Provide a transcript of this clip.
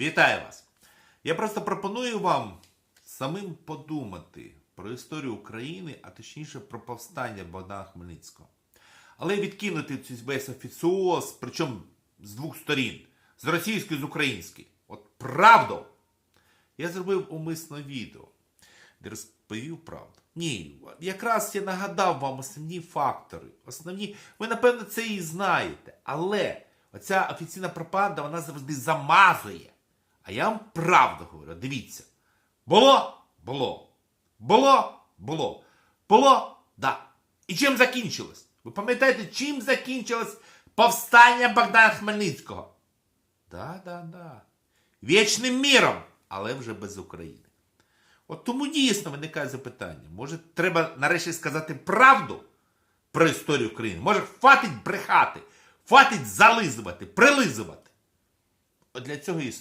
Вітаю вас! Я просто пропоную вам самим подумати про історію України, а точніше про повстання Богдана Хмельницького. Але відкинути цю весь офіціоз, причому з двох сторін, з російської з української. От правду. Я зробив умисно відео, де розповів правду. Ні, якраз я нагадав вам основні фактори. Основні, ви напевно це і знаєте. Але оця офіційна пропаганда вона завжди замазує. А я вам правду говорю. Дивіться. Було? Було. Було? Було. Було? Да. І чим закінчилось? Ви пам'ятаєте, чим закінчилось повстання Богдана Хмельницького? Да, да, да. Вічним міром, але вже без України. От тому дійсно виникає запитання. Може, треба нарешті сказати правду про історію України? Може, хватить брехати, хватить зализувати, прилизувати? От для цього і